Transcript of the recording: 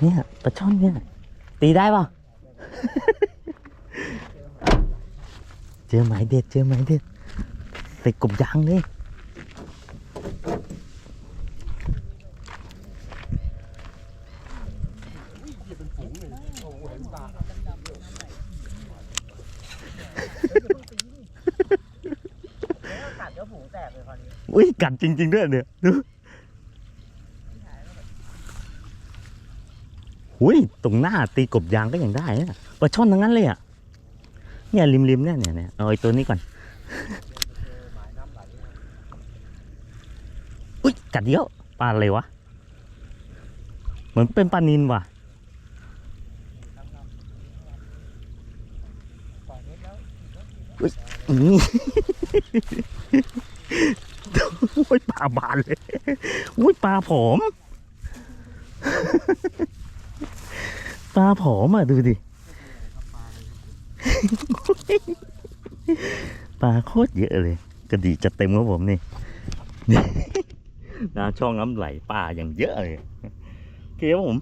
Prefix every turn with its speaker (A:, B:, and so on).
A: เนี่ยปลาช่อนเนี่ย ตีได้ป่ะ เจอหมายเด็ด เจอหมายเด็ดติดกบยางเลยอุ้ยกัดจริง ๆ ด้วยเนี่ยดู หุยตรงหน้าตีกบยางก็ยังได้นะปลาช่อนทั้งนั้นเลยอะเนี่ยริมๆเนี่ยเนี่ยเนี่ยเอาไอ้ตัวนี้ก่อนอุ้ยกัดเยอะปลาอะไรวะเหมือนเป็นปลานินว่ะอุ้ยโอ้ยปลาบานเลยอุ้ยปลาผอม ปลาผอมอะดูดิ ปลาโคตรเยอะเลย กระดีจะเต็มครับผมนี่นี่นาช่องน้ำไหลปลาอย่างเยอะเลยโอเคครับผม